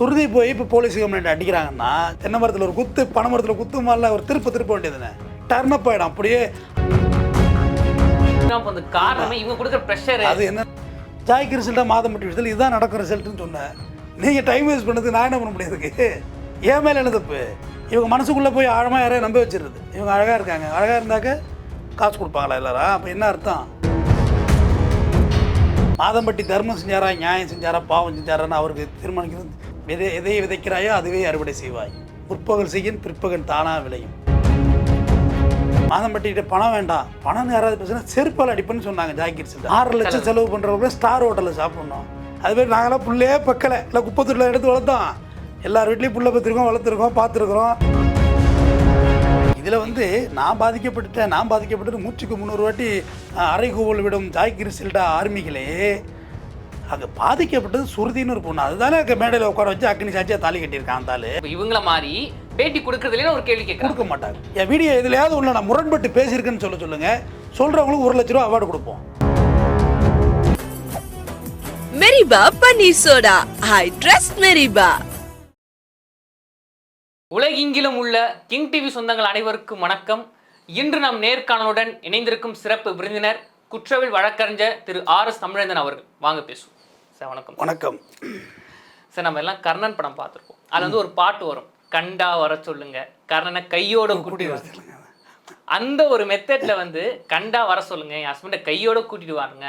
சுருதி போய் இப்போ police complaint அடிக்கிறாங்கன்னா தென்னை மரத்தில் ஒரு குத்து பனை மரத்தில் குத்து மாதிரில ஒரு திருப்ப திருப்ப வேண்டியதுன்னு டர்ன் அப் ஆகிடும் அப்படியே. காரணமே இவங்க கொடுக்குற ப்ரெஷர் அது என்ன? ஜாய்க்கு ரிசல்ட்டாக மாதம் பட்டி விஷயத்தில் இதுதான் நடக்கும் ரிசல்ட்டுன்னு சொன்னேன் நீங்கள் டைம் வேஸ்ட் பண்ணதுக்கு நான் என்ன பண்ண முடியாதுக்கு ஏன் மேலே என்ன தப்பு? இவங்க மனசுக்குள்ளே போய் ஆழமாக யாரையும் நம்ப வச்சிருது. இவங்க அழகாக இருக்காங்க. அழகாக இருந்தாக்க காசு கொடுப்பாங்களா எல்லாரும்? அப்போ என்ன அர்த்தம்? மாதம்பட்டி தர்மம் செஞ்சாரா நியாயம் செஞ்சாரா பாவம் செஞ்சாரான்னு அவருக்கு தீர்மானிக்கிறது விதை எதை விதைக்கிறாயோ அதுவே அறுவடை செய்வாய். முற்பகல் செய்யின் பிற்பகல் தானா விளையும். மாதம்பட்டிகிட்ட பணம் வேண்டாம். பணம் யாராவது பேசுனா செருப்பால் அடிப்புன்னு சொன்னாங்க ஜாக்கெட் ஆறு லட்சம் செலவு பண்ணுறவங்க ஸ்டார் ஹோட்டலில் சாப்பிட்ணும். அது மாதிரி நாங்களாம் புள்ளையே பக்கலை. இல்லை குப்பத்தூரில் எடுத்து வளர்த்தோம். எல்லார் வீட்லேயும் புள்ள பத்திருக்கோம் வளர்த்துருக்கோம் பார்த்துருக்குறோம். இதில் வந்து நான் பாதிக்கப்பட்டுட்டேன் நான் பாதிக்கப்பட்டு மூச்சுக்கு முந்நூறு வாட்டி அரை கூவல் விடும் ஜாய்கிரி சில்டா ஆர்மிகளே. அங்கே பாதிக்கப்பட்டது சுருதின்னு ஒரு பொண்ணு. அதுதானே மேடையில் உட்கார வச்சு அக்னி சாட்சியாக தாலி கட்டியிருக்கான் ஆளு? இவங்கள மாதிரி பேட்டி கொடுக்கறதுல ஒரு கேள்வி கொடுக்க மாட்டாங்க. என் வீடியோ எதுலையாவது ஒன்று நான் முரண்பட்டு பேசியிருக்கேன்னு சொல்ல சொல்லுங்க. சொல்கிறவங்களுக்கு ஒரு லட்ச ரூபா அவார்டு கொடுப்போம். மெரிபா பன்னீர் சோடா. ஐ ட்ரஸ்ட் மெரிபா. உலகெங்கிலும் உள்ள கிங் டிவி சொந்தங்கள் அனைவருக்கும் வணக்கம். இன்று நாம் நேர்காணலுடன் இணைந்திருக்கும் சிறப்பு விருந்தினர் குற்றவியல் வழக்கறிஞர் திரு ஆர் எஸ் தமிழந்தன் அவர்கள். வாங்க பேசுவோம். சார் வணக்கம் வணக்கம். சார் நம்ம எல்லாம் கர்ணன் படம் பார்த்துருப்போம். அதுல வந்து ஒரு பாட்டு வரும். கண்டா வர சொல்லுங்க. கர்ணனை கையோட கூட்டி வர சொல்லுங்க. அந்த ஒரு மெத்தட்ல வந்து கண்டா வர சொல்லுங்க என் ஹஸ்பண்டை கையோட கூட்டிட்டு வாருங்க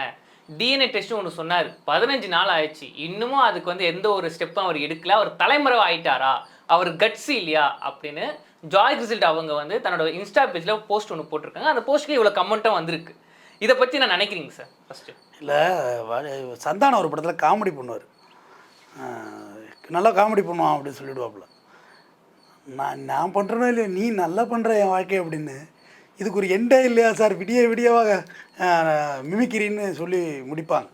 டிஎன்ஏ டெஸ்ட்டும் ஒன்று சொன்னார். பதினஞ்சு நாள் ஆயிடுச்சு. இன்னமும் அதுக்கு வந்து எந்த ஒரு ஸ்டெப்பும் அவர் எடுக்கல. அவர் தலைமறைவு ஆயிட்டாரா? அவர் கட்ஸி இல்லையா? அப்படின்னு ஜாய் ரிசல்ட் அவங்க வந்து தன்னோட இன்ஸ்டா பேஜ்ல போஸ்ட் ஒன்று போட்டிருக்காங்க. அந்த போஸ்ட்டுக்கு இவ்வளோ கமெண்ட்டும் வந்திருக்கு. இதை பத்தி நான் நினைக்கிறீங்க சார்? ஃபர்ஸ்ட் இல்லை சந்தானம் ஒரு படத்தில் காமெடி பண்ணுவார். நல்லா காமெடி பண்ணுவான் அப்படின்னு சொல்லிடுவாப்புல. நான் நான் பண்ணுறனோ இல்லையோ நீ நல்லா பண்ணுற என் வாழ்க்கை அப்படின்னு. இதுக்கு ஒரு எண்டே இல்லையா சார்? விடிய விடியவாக மிமிக்கிரின்னு சொல்லி முடிப்பாங்க.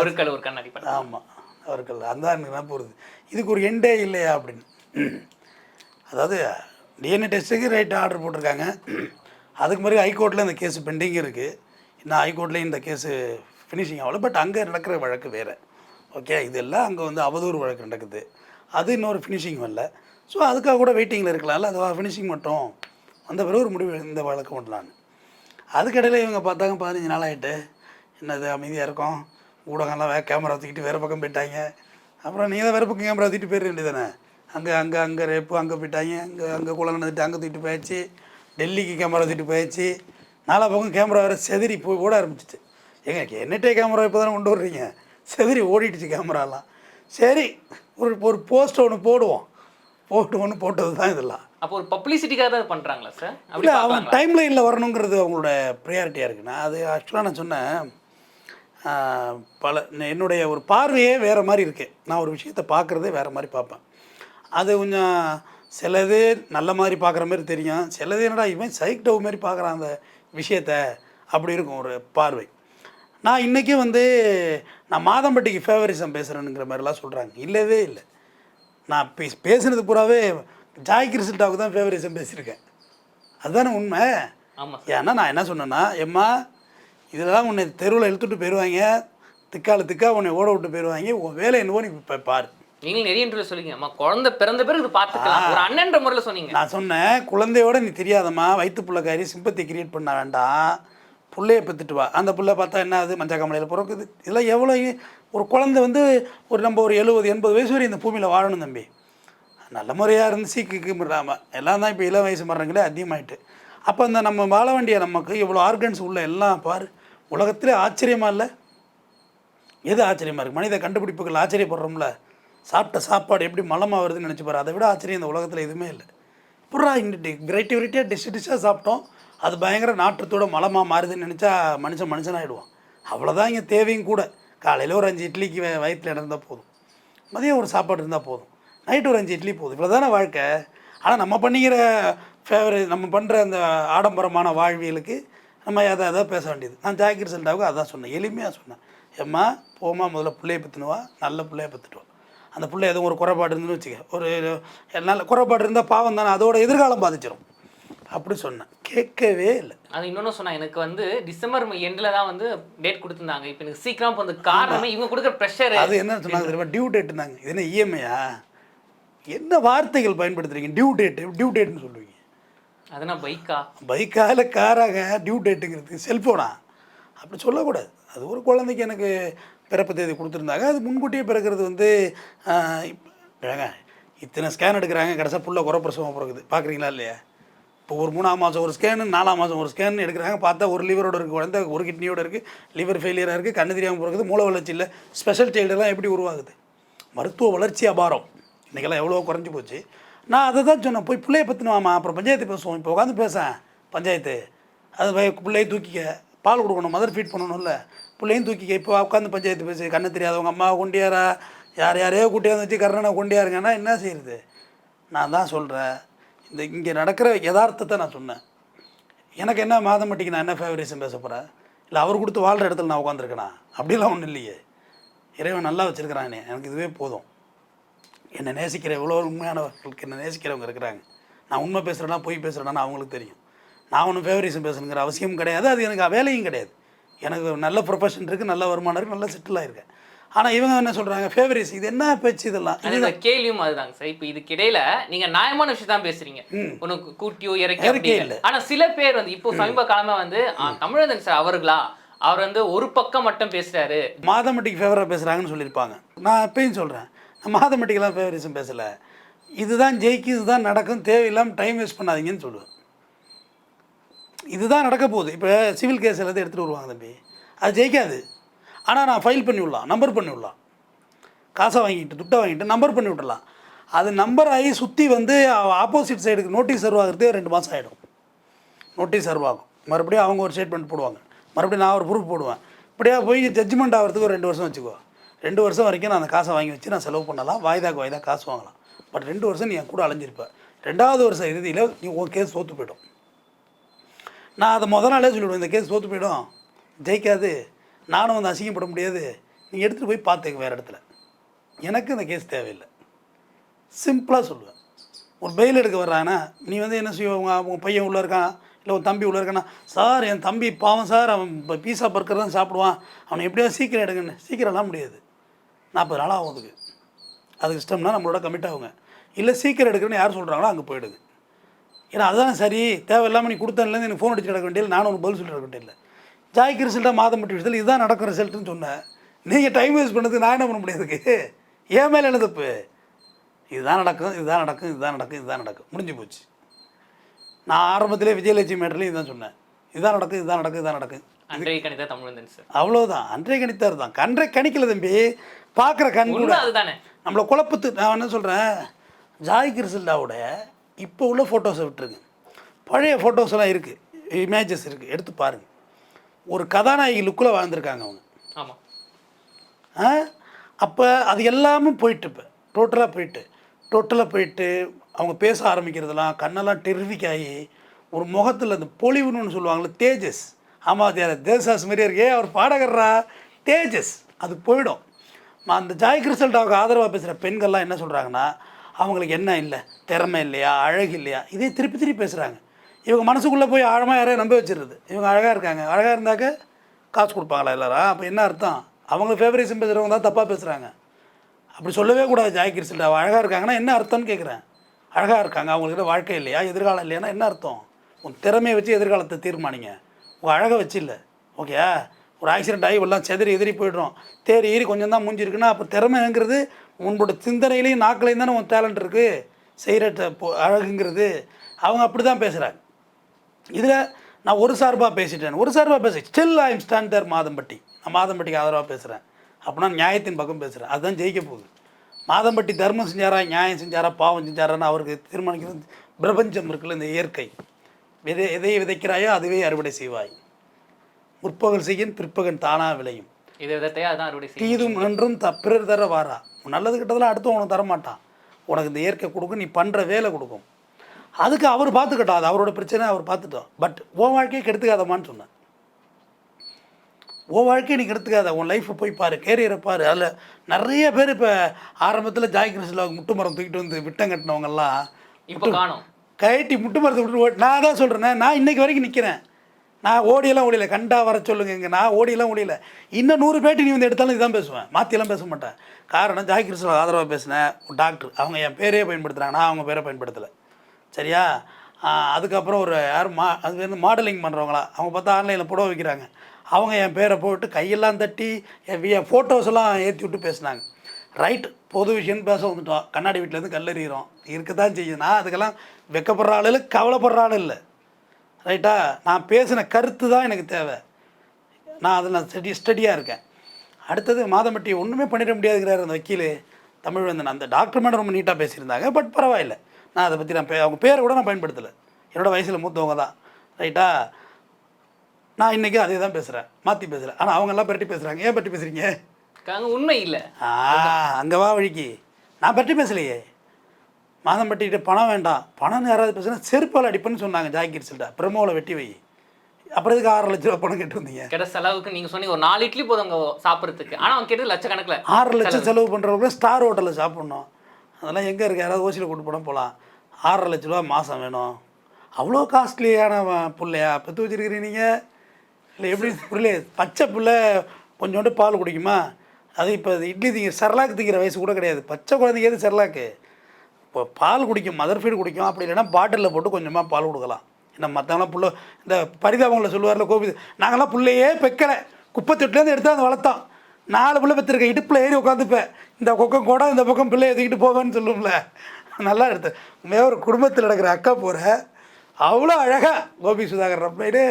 ஒரு கல் ஒரு கண்ணாடி ஆமாம் அவர்கள் அந்த எனக்கு நினப்பு வருது. இதுக்கு ஒரு எண்டே இல்லையா அப்படின்னு. அதாவது டிஎன்ஏ டெஸ்ட்டுக்கு ரைட் ஆர்டர் போட்டிருக்காங்க. அதுக்கு மாதிரி ஹைகோர்ட்டில் இந்த கேஸ் பெண்டிங் இருக்குது இன்னும் ஹைகோர்ட்லேயும் இந்த கேஸு ஃபினிஷிங் ஆகல பட் அங்கே நடக்கிற வழக்கு வேறு. ஓகே இதெல்லாம் அங்கே வந்து அவதூறு வழக்கு நடக்குது. அது இன்னொரு ஃபினிஷிங் வரல. ஸோ அதுக்காக கூட வெயிட்டிங்கில் இருக்கலாம்ல. அது ஃபினிஷிங் மட்டும். வந்த பிறகு ஒரு முடிவு இந்த வழக்கு பண்ணலான்னு அதுக்கடையில் இவங்க பார்த்தாங்க பதினஞ்சு நாள் ஆகிட்டு என்னது அமைதியாக இருக்கும். ஊடகம்லாம் வே கேமரா தூக்கிட்டு வேறு பக்கம் போயிட்டாங்க. அப்புறம் நீங்கள் தான் வேறு பக்கம் கேமரா தூக்கிட்டு போயிட வேண்டியதானே அங்கே அங்கே அங்கே ரேப்பு அங்கே போயிட்டாங்க. அங்கே அங்கே குளம் நடந்துட்டு அங்கே தூக்கிட்டு போயாச்சு. டெல்லிக்கு கேமரா தூக்கிட்டு போயாச்சு. நாலா பக்கம் கேமரா வேறு செதறி போய் ஓட ஆரம்பிச்சிச்சு. ஏங்க என்னட்டே கேமரா இப்போ தானே கொண்டு வர்றீங்க? செதறி ஓடிடுச்சு கேமராலாம். சரி ஒரு ஒரு போஸ்ட் ஒன்று போடுவோம். போட்டு ஒன்று போட்டது தான் இதெல்லாம். அப்போ ஒரு பப்ளிசிட்டிக்காக தான் பண்றாங்களா சார் அப்படி இல்லை அவங்க பார்க்கலாங்களா? டைம் லைனில் வரணுங்கிறது அவங்களோட ப்ரியாரிட்டியாக இருக்குது நான் அது ஆக்சுவலாக நான் சொன்னேன். பல என்னுடைய ஒரு பார்வையே வேறு மாதிரி இருக்குது நான் ஒரு விஷயத்தை பார்க்குறதே வேறு மாதிரி பார்ப்பேன். அது கொஞ்சம் சிலது நல்ல மாதிரி பார்க்குற மாதிரி தெரியும். சிலது என்னடா இவன் சைக்டவ் மாதிரி பார்க்குறான் அந்த விஷயத்த அப்படி இருக்கும் ஒரு பார்வை. நான் இன்றைக்கி வந்து நான் மாதம்பட்டிக்கு ஃபேவரிசம் பேசுகிறேனுங்கிற மாதிரிலாம் சொல்கிறாங்க இல்லவே இல்லை. நான் பே பேசுனது பூராவே ஜாய் கிறிஸ்டாவுக்கு தான் ஃபேவரிசம் பேசியிருக்கேன். அதுதானே உண்மை? ஏன்னா நான் என்ன சொன்னேன்னா எம்மா இதெல்லாம் உன்னை தெருவில் இழுத்துட்டு போயிடுவாங்க திக்கால திக்கா உன்னை ஓட விட்டு போயிடுவாங்க உன் வேலை என்னவோ நீ இப்போ பாரு. நீங்க நிறைய இன்டர்வியூ சொல்லிங்க அம்மா குழந்தை பிறந்த பிறகு இது பார்த்துக்கலாம். ஒரு அண்ணன்ற முறையில் சொன்னீங்க. நான் சொன்னேன் குழந்தையோட நீ தெரியாதம்மா வயிற்று புள்ளக்காரி சிம்பத்தி கிரியேட் பண்ண வேண்டாம். புள்ளைய பெற்றுட்டு வா. அந்த புள்ள பார்த்தா என்ன அது மஞ்சள் காமலையில் பிறக்குது. இதெல்லாம் எவ்வளோ ஒரு குழந்தை வந்து ஒரு நம்ம ஒரு எழுபது எண்பது வயசு வரை இந்த பூமியில் வாழணும் தம்பி. நல்ல முறையாக இருந்து சீக்குக்கு முறாமல் எல்லாம் தான் இப்போ இளம் வயசு மரணங்களே அதிகமாயிட்டு. அப்போ அந்த நம்ம வாழ வேண்டிய நமக்கு இவ்வளோ ஆர்கன்ஸ் உள்ள எல்லாம் பாரு. உலகத்திலே ஆச்சரியமா இல்லை? எது ஆச்சரியமா இருக்குது மனித கண்டுபிடிப்புகள் ஆச்சரியப்படுறோம்ல. சாப்பிட்ட சாப்பாடு எப்படி மலமாக வருதுன்னு நினச்சி பாரு. அதை விட ஆச்சரியம் இந்த உலகத்தில் எதுவுமே இல்லை. புறா இந்த வெரைட்டி வெரைட்டியாக டிஷ் டிஷ்ஷாக சாப்பிட்டோம். அது பயங்கர நாற்றத்தோட மலமாக மாறுதுன்னு நினச்சா மனுஷன் மனுஷனாகிடுவான் அவ்வளோதான் இங்கே தேவையும் கூட. காலையில் ஒரு அஞ்சு இட்லிக்கு வயிற்றில் இருந்தால் போதும். மதியம் ஒரு சாப்பாடு இருந்தால் போதும். நைட்டு ஒரு அஞ்சு இட்லி போதும். இவ்வளோ தானே வாழ்க்கை? ஆனால் நம்ம பண்ணிக்கிற ஃபேவரட் நம்ம பண்ணுற அந்த ஆடம்பரமான வாழ்வியலுக்கு நம்ம அதை அதை பேச வேண்டியது. நான் ஜாக்கிர் செல்டாவுக்கு அதான் சொன்னேன். எளிமையாக சொன்னேன். ஏம்மா போமா முதல்ல பிள்ளைய பற்றினுவா நல்ல பிள்ளைய பற்றிட்டு அந்த பிள்ளை எதுவும் ஒரு குறைபாடு இருந்துன்னு வச்சுக்க ஒரு நல்ல குறைபாடு இருந்தால் பாவம் தானே அதோட எதிர்காலம் பாதிச்சிடும் அப்படி சொன்னேன். கேட்கவே இல்லை. அது இன்னொன்னு சொன்னா எனக்கு வந்து டிசம்பர் எண்டில் தான் வந்து டேட் கொடுத்துருந்தாங்க. இப்போ எனக்கு சீக்கிரம் வந்து காரணமே இவங்க கொடுக்குற ப்ரெஷர் அது என்ன சொன்னாங்க தெரியுமா? டியூ டேட் இருந்தாங்க இது என்ன இஎம்ஐயா என்ன வார்த்தைகள் பயன்படுத்துறீங்க? டியூ டேட் டியூ டேட்னு சொல்லுவீங்க. அதுனா பைக்கா பைக்கா இல்லை காராக டியூ டேட்டுங்கிறது செல்ஃபோனா அப்படி சொல்லக்கூடாது. அது ஒரு குழந்தைக்கு எனக்கு பிறப்பு தேதி கொடுத்துருந்தாங்க. அது முன்கூட்டியே பிறக்கிறது வந்து இத்தனை ஸ்கேன் எடுக்கிறாங்க. கடைசியாக புள்ள குறப்பிரசவம் பிறகுது. பார்க்குறீங்களா இல்லையா? இப்போ ஒரு மூணாம் மாதம் ஒரு ஸ்கேனு நாலாம் மாதம் ஒரு ஸ்கேன் எடுக்கிறாங்க. பார்த்தா ஒரு லிவரோட இருக்குது குழந்தை ஒரு கிட்னியோட இருக்குது லிவர் ஃபெயிலியராக இருக்குது கண்ணு தெரியாமல் பிறகுது மூளை வளர்ச்சி இல்லை. ஸ்பெஷல் சைல்டெல்லாம் எப்படி உருவாகுது? மருத்துவ வளர்ச்சி அபாரம். இன்றைக்கெல்லாம் எவ்வளோ குறைஞ்சி போச்சு. நான் அதை தான் சொன்னேன். போய் பிள்ளைய பற்றினுவாமா அப்புறம் பஞ்சாயத்து பேசுவோம். இப்போ உட்காந்து பேசேன் பஞ்சாயத்து. அது பிள்ளையை தூக்கிக்க பால் கொடுக்கணும் மதர் ஃபீட் பண்ணணும்ல. பிள்ளையும் தூக்கிக்க இப்போ உட்காந்து பஞ்சாயத்து பேசி கண்ணு தெரியாதவங்க அம்மா கொண்டியாரா யார் யாரையோ கூட்டியாந்து வச்சு கர்ணனை கொண்டியாருங்கன்னா என்ன செய்யுது நான் தான் சொல்கிறேன் இந்த இங்கே நடக்கிற யதார்த்தத்தை நான் சொன்னேன். எனக்கு என்ன மாதமட்டிக்கு நான் என்ன ஃபேவரேஷன் பேச போகிறேன் இல்லை அவர் கொடுத்து வாழ்கிற இடத்துல நான் உட்காந்துருக்கேனா அப்படிலாம் ஒன்றும் இல்லையே. இறைவன் நல்லா வச்சுருக்கிறானே. எனக்கு இதுவே போதும். என்னை நேசிக்கிற இவ்வளோ உண்மையானவர்களுக்கு என்னை நேசிக்கிறவங்க இருக்கிறாங்க. நான் உண்மை பேசுகிறேன்னா பொய் பேசுகிறேன்னா அவங்களுக்கு தெரியும். நான் ஒன்றும் ஃபேவரிசம் பேசணுங்கிற அவசியம் கிடையாது. அது எனக்கு வேலையும் கிடையாது. எனக்கு நல்ல ப்ரொஃபஷன் இருக்குது நல்ல வருமானம் இருக்குது நல்ல செட்டில் ஆயிருக்கேன். ஆனால் இவங்க என்ன சொல்கிறாங்க ஃபேவரிஸ் இது என்ன பேச்சு இதெல்லாம்? இந்த கேள்வியும் அதுதாங்க சார். இப்போ இதுக்கு இடையில நீங்க நியாயமான விஷயம் தான் பேசுறீங்க. உனக்கு கூட்டியோ இறக்கி இல்ல. ஆனா சில பேர் வந்து இப்போ சமீப காலமா வந்து ஆ, தமிழரசன் சார் அவர்களா? அவர் வந்து ஒரு பக்கம் மட்டும் பேசுறாரு. மாதமெட்டிக் ஃபேவராக பேசுகிறாங்கன்னு சொல்லியிருப்பாங்க. நான் எப்பயும் சொல்கிறேன் நான் மாதமெட்டிக்கெலாம் ஃபேவரிசம் பேசலை. இதுதான் ஜெயிக்கு இதுதான் நடக்கும். தேவையில்லாமல் டைம் வேஸ்ட் பண்ணாதீங்கன்னு சொல்லுவேன். இதுதான் நடக்க போகுது இப்போ சிவில் கேஸ் எல்லாத்தையும் எடுத்துகிட்டு வருவாங்க தம்பி. அது ஜெயிக்காது. ஆனால் நான் ஃபைல் பண்ணி விடலாம். நம்பர் பண்ணி விடலாம். காசை வாங்கிட்டு துட்டை வாங்கிட்டு நம்பர் பண்ணி விட்டுலாம் அது நம்பர் ஆகி சுற்றி வந்து ஆப்போசிட் சைடுக்கு நோட்டீஸ் சர்வ் ஆகிறதே ரெண்டு மாதம் ஆகிடும் நோட்டீஸ் சர்வ் ஆகும். மறுபடியும் அவங்க ஒரு ஸ்டேட்மெண்ட் போடுவாங்க. மறுபடியும் நான் ஒரு ப்ரூஃப் போடுவேன். இப்படியா போய் ஜட்ஜ்மெண்ட் ஆகிறதுக்கு ஒரு ரெண்டு வருஷம் வச்சுக்கோ. ரெண்டு வருஷம் வரைக்கும் நான் அந்த காசை வாங்கி வச்சு நான் செலவு பண்ணலாம். வாய்தாக்கு வாய்தா காசு வாங்கலாம். பட் ரெண்டு வருஷம் நீ என் கூட அலைஞ்சிருப்ப. ரெண்டாவது வருஷம் இறுதியில் நீ உன் கேஸ் தோற்று போயிடும். நான் அதை முத நாளே சொல்லிவிடுவேன். இந்த கேஸ் தோற்று போயிடும். ஜெயிக்காது. நானும் வந்து அசிங்கப்பட முடியாது. நீ எடுத்துகிட்டு போய் பார்த்துக்க வேறு இடத்துல. எனக்கு இந்த கேஸ் தேவையில்லை. சிம்பிளாக சொல்லுவேன். ஒரு பெயில் எடுக்க வர்றானா நீ வந்து என்ன செய்வ? உங்க உங்கள் பையன் உள்ளே இருக்கான். இல்லை உன் தம்பி உள்ளே இருக்கானா சார் என் தம்பி பாவம் சார். அவன் இப்போ பீஸா பர்கர் தான் சாப்பிடுவான். அவனை எப்படியாவது சீக்கிரம் எடுங்கன்னு. சீக்கிரம்லாம் முடியாது. நாற்பது நாள் ஆகும் அதுக்கு. அதுக்கு இஷ்டம்னா நம்மளோட கமிட் ஆகுங்க. இல்லை சீக்கிரம் எடுக்கணும்னு யார் சொல்கிறாங்களோ அங்கே போயிடுது ஏன்னா அதுதான் சரி தேவையில்லாமல் நீ கொடுத்ததுலேருந்து எனக்கு ஃபோன் அடிச்சு கிடக்க வேண்டியது நானும் உனக்கு பதில் சொல்லி கிடக்க வேண்டியதில்லை. ஜாய்க்கு ரிசல்ட்டாக மாதம் பட்டி விஷயத்தில் இதுதான் நடக்கும் ரிசல்ட்டுன்னு சொன்னேன். நீங்கள் டைம் வேஸ்ட் பண்ணதுக்கு நான் என்ன பண்ண முடியாதுக்கு ஏன் மேலே என்ன தப்பு? இதுதான் நடக்கும் இதுதான் நடக்கும் இதுதான் நடக்கும் இதுதான் நடக்கும். முடிஞ்சு போச்சு. நான் ஆரம்பத்திலே விஜயலட்சுமி மேட்டர்லையும் இதுதான் சொன்னேன். இதுதான் நடக்கும் இதுதான் நடக்கும் இதுதான் நடக்கும். அன்றைய கணித தமிழந்தன் சார். அவ்வளோதான் அன்றைய கணித்தார் தான். கன்றை கணிக்கல தம்பி. பார்க்குற கண் கூட. அதுதானே. நம்மளை குழப்பத்து நான் என்ன சொல்கிறேன் ஜாய் கிரிசல்டாவோட இப்போ உள்ள ஃபோட்டோஸை விட்டுருங்க. பழைய ஃபோட்டோஸ் எல்லாம் இருக்குது இமேஜஸ் இருக்குது எடுத்து பாருங்கள் ஒரு கதாநாயகி லுக்கில் வாழ்ந்திருக்காங்க அவங்க. ஆமா. ஆ? அப்போ அது எல்லாமே போயிட்டு இப்போ. டோட்டலாக போயிட்டு. டோட்டலாக போயிட்டு அவங்க பேச ஆரம்பிக்கிறதெல்லாம் கண்ணெல்லாம் டெரிஃபிக் ஆகி ஒரு முகத்தில் அந்த பொலிவுன்னு ஒன்று சொல்லுவாங்கள்ல தேஜஸ் ஆமாம் தேர தேசாஸ் மாதிரியே இருக்கே அவர் பாடகர்ரா? தேஜஸ். அது போயிடும். அந்த ஜாய் கிறிஸ்டல்டாவுக்கு ஆதரவாக பேசுகிற பெண்கள்லாம் என்ன சொல்கிறாங்கன்னா அவங்களுக்கு என்ன இல்லை திறமை இல்லையா அழகு இல்லையா இதே திருப்பி திருப்பி பேசுகிறாங்க இவங்க மனசுக்குள்ளே போய் ஆழமாக யாரையும் நம்ப வச்சிருது. இவங்க அழகாக இருக்காங்க. அழகாக இருந்தாக்க காசு கொடுப்பாங்களா எல்லாரும்? அப்போ என்ன அர்த்தம்? அவங்க ஃபேவரிசம் பேசுகிறவங்க தான் தப்பாக பேசுகிறாங்க அப்படி சொல்லவே கூடாது ஜாய் அவள் அழகாக இருக்காங்கன்னா என்ன அர்த்தம்னு கேட்குறேன் அழகாக இருக்காங்க. அவங்களுக்கு வாழ்க்கை இல்லையா எதிர்காலம் இல்லையானா என்ன அர்த்தம்? உன் திறமையை வச்சு எதிர்காலத்தை தீர்மானிங்க. உங்கள் அழகை வச்சு இல்லை. ஓகே ஒரு ஆக்சிடென்ட் ஆகி எல்லாம் செதறி எதிரி போய்ட்றோம். தேறி ஏறி கொஞ்சம் தான் முடிஞ்சிருக்குன்னா அப்போ திறமைங்கிறது உன்னோட சிந்தனையிலையும் நாக்கிலையும் தானே உன் டேலண்ட் இருக்குது செய்கிற அழகுங்கிறது. அவங்க அப்படி தான் பேசுகிறாங்க இதில் நான் ஒரு சார்பாக பேசிட்டேன். ஒரு சார்பாக பேச still I am stand there Madhampatti. நான் மாதம்பட்டிக்கு ஆதரவாக பேசுகிறேன் அப்படின்னா நியாயத்தின் பக்கம் பேசுகிறேன் அதுதான் ஜெயிக்க போகுது. மாதம்பட்டி தர்மம் செஞ்சாரா நியாயம் செஞ்சாரா பாவம் செஞ்சாரான்னு அவருக்கு தீர்மானிக்கிறது பிரபஞ்சம் இருக்குல்ல இந்த இயற்கை. விதை எதை விதைக்கிறாயோ அதுவே அறுவடை செய்வாய். முற்பகல் செய்யின் பிற்பகன் தானாக விளையும். இது விதத்தையே அதான் அறுவடை செய்யும். தீதும் நன்றும் த பிறர் தர வாரா. நல்லது கிட்டதெல்லாம் அடுத்து உனக்கு தரமாட்டான். உனக்கு இந்த இயற்கை கொடுக்கும் நீ பண்ணுற வேலை கொடுக்கும். அதுக்கு அவர் பார்த்துக்கட்டும் அது அவரோட பிரச்சனை அவர் பார்த்துட்டோம். பட் உன் வாழ்க்கையை கெடுத்துக்காதமான்னு சொன்னேன். உன் வாழ்க்கையை நீ கெடுத்துக்காத உன் லைஃப்பை போய் பாரு கேரியரை பாரு. அதில் நிறைய பேர் இப்போ ஆரம்பத்தில் ஜாய் கிருஷ்ணாவுக்கு முட்டு மரம் தூக்கிட்டு வந்து விட்டம் கட்டினவங்கெல்லாம் இப்போ காணோம். கழட்டி முட்டு மரத்தை விட்டு நான் தான் சொல்கிறேனே நான் இன்னைக்கு வரைக்கும் நிற்கிறேன் நான் ஓடியெல்லாம் ஓடியில கண்டா வர சொல்லுங்க இங்கே. நான் ஓடியெல்லாம் ஓடியில. இன்னும் நூறு பேட்டி நீ வந்து எடுத்தாலும் இதுதான் பேசுவேன். மாற்றியெல்லாம் பேச மாட்டேன். காரணம் ஜாய் கிருஷ்ணன் ஆதரவாக பேசினேன். ஒரு டாக்டர் அவங்க என் பேரே பயன்படுத்துகிறாங்க நான் அவங்க பேரை பயன்படுத்தலை. சரியா? அதுக்கப்புறம் ஒரு யார் மா அது வந்து மாடலிங் பண்ணுறவங்களா அவங்க பார்த்தா ஆன்லைனில் புடவை வைக்கிறாங்க. அவங்க என் பேரை போட்டு கையெல்லாம் தட்டி என் ஃபோட்டோஸ் எல்லாம் ஏற்றி விட்டு பேசினாங்க. ரைட் பொது விஷயம் பேச வந்துட்டோம். கண்ணாடி வீட்டிலேருந்து கல்லறிகிறோம். இருக்க தான் செய்யுது. நான் அதுக்கெல்லாம் வெக்கப்படுற ஆள் இல்லை கவலைப்படுற ஆள் இல்லை. ரைட்டா? நான் பேசின கருத்து தான் எனக்கு தேவை. நான் அதில் நான் ஸ்டடி ஸ்டடியாக இருக்கேன். அடுத்தது மாதம்பட்டி ஒன்றுமே பண்ணிட முடியாதுங்கிறார் அந்த வக்கீல். தமிழ் வந்து அந்த டாக்டர் மேடம் ரொம்ப நீட்டாக பேசியிருந்தாங்க பட் பரவாயில்ல. நான் அதை பற்றி நான் பே அவங்க பேரை கூட நான் பயன்படுத்தலை. என்னோட வயசில் மூத்தவங்க தான். ரைட்டா? நான் இன்றைக்கி அதே தான் பேசுகிறேன் மாற்றி பேசுகிறேன் ஆனால் அவங்கெல்லாம் பரட்டி பேசுகிறாங்க ஏன் பற்றி பேசுகிறீங்க உண்மை இல்லை. ஆ அங்கே வா வழிக்கு. நான் பற்றி பேசலையே. மாதம்பட்டிகிட்ட பணம் வேண்டாம். பணம்னு யாராவது பேசுனா செருப்பால் அடிப்பேன்னு சொன்னாங்க ஜாக்கிர் பிரமோவில் வெட்டி வை. அப்புறம் எதுக்கு ஆறு லட்ச ரூபா பணம் கேட்டு வந்தீங்க கிட்ட செலவுக்கு நீங்க சொன்னீங்க ஒரு நாலு இட்லி போதும் அங்க சாப்பிட்றதுக்கு. ஆனா அவங்க கேட்டது லட்சக்கணக்குல ஆறு லட்சம் செலவு. பண்ணுறவங்க ஸ்டார் ஹோட்டலில் சாப்பிட்ணும். அதெல்லாம் எங்கே இருக்குது யாராவது ஓசியில் கூட்டு போனால் போகலாம் ஆறரை லட்ச ரூபா மாதம் வேணும். அவ்வளோ காஸ்ட்லியான புள்ளையா? பெற்று வச்சுருக்கிறீங்க நீங்கள் இல்லை எப்படி புரியல பச்சை புள்ள கொஞ்சோண்டு பால் குடிக்குமா? அது இப்போ இட்லி திங்க செர்லாக்கு திங்கிற வயசு கூட கிடையாது. பச்சை குழந்தைங்க எது செர்லாக்கு? இப்போ பால் குடிக்கும் மதர் ஃபீடு குடிக்கும் அப்படி இல்லைன்னா பாட்டிலில் போட்டு கொஞ்சமாக பால் கொடுக்கலாம். என்ன மற்றவங்களாம் புள்ள இந்த பரிதாபங்களை சொல்லுவார்ல கோபி நாங்களாம் புள்ளையே பெக்கலை. குப்பை தொட்டிலேருந்து எடுத்து அதை வளர்த்தோம். நாலு பிள்ளை பெற்றிருக்கேன் இடுப்பில் ஏறி உட்காந்துப்பேன் இந்த பக்கம் கூட இந்த பக்கம் பிள்ளை எதுக்கிட்டு போவேன்னு சொல்லுவோம்ல நல்லா எடுத்து உண்மையாக ஒரு குடும்பத்தில் நடக்கிற அக்கா போகிற அவ்வளோ அழகாக கோபி சுதாகர் ரப்பைடு